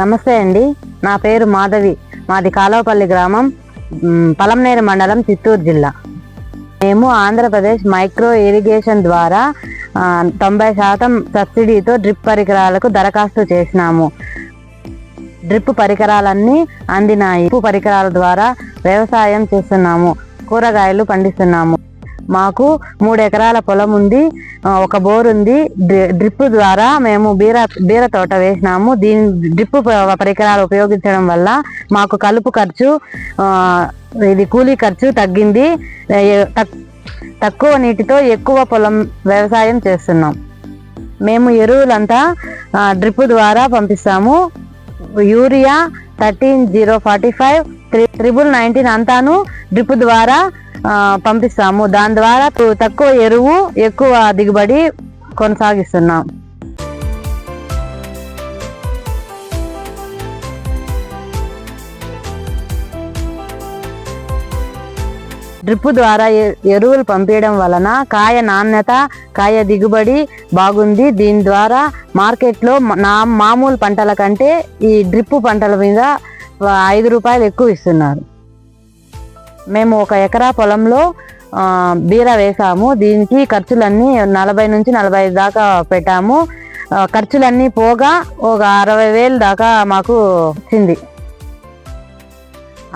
నమస్తే అండి. నా పేరు మాధవి. మాది కాలవపల్లి గ్రామం పలంనేరు మండలం చిత్తూరు జిల్లా. మేము ఆంధ్రప్రదేశ్ మైక్రో ఇరిగేషన్ ద్వారా తొంభై శాతం సబ్సిడీతో డ్రిప్ పరికరాలకు దరఖాస్తు చేసినాము. డ్రిప్ పరికరాలన్నీ అందినాయి. డ్రిప్ పరికరాల ద్వారా వ్యవసాయం చేస్తున్నాము. కూరగాయలు పండిస్తున్నాము. మాకు మూడు ఎకరాల పొలం ఉంది. ఒక బోర్ ఉంది. డ్రిప్ ద్వారా మేము బీర బీర తోట వేసినాము. దీని డ్రిప్ పరికరాలు ఉపయోగించడం వల్ల మాకు కలుపు ఖర్చు ఇది కూలీ ఖర్చు తగ్గింది. తక్- తక్కువ నీటితో ఎక్కువ పొలం వ్యవసాయం చేస్తున్నాం. మేము ఎరువులంతా డ్రిప్ ద్వారా పంపిస్తాము. Urea thirteen zero forty five triple nineteen అంతాను డ్రిప్ ద్వారా పంపిస్తాము. దాని ద్వారా తక్కువ ఎరువు ఎక్కువ దిగుబడి కొనసాగిస్తున్నాం. డ్రిప్ ద్వారా ఎరువులు పంపించడం వలన కాయ నాణ్యత కాయ దిగుబడి బాగుంది. దీని ద్వారా మార్కెట్లో నా మామూలు పంటల కంటే ఈ డ్రిప్ పంటల మీద ఐదు రూపాయలు ఎక్కువ ఇస్తున్నారు. మేము ఒక ఎకరా పొలంలో బీర వేసాము. దీనికి ఖర్చులన్నీ నలభై నుంచి నలభై ఐదు దాకా పెట్టాము. ఖర్చులన్నీ పోగా ఒక అరవై వేలు దాకా మాకు వచ్చింది.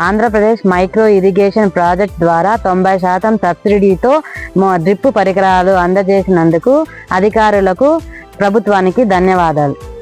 ఆంధ్రప్రదేశ్ మైక్రో ఇరిగేషన్ ప్రాజెక్ట్ ద్వారా తొంభై శాతం సబ్సిడీతో మా డ్రిప్ పరికరాలు అందజేసినందుకు అధికారులకు ప్రభుత్వానికి ధన్యవాదాలు.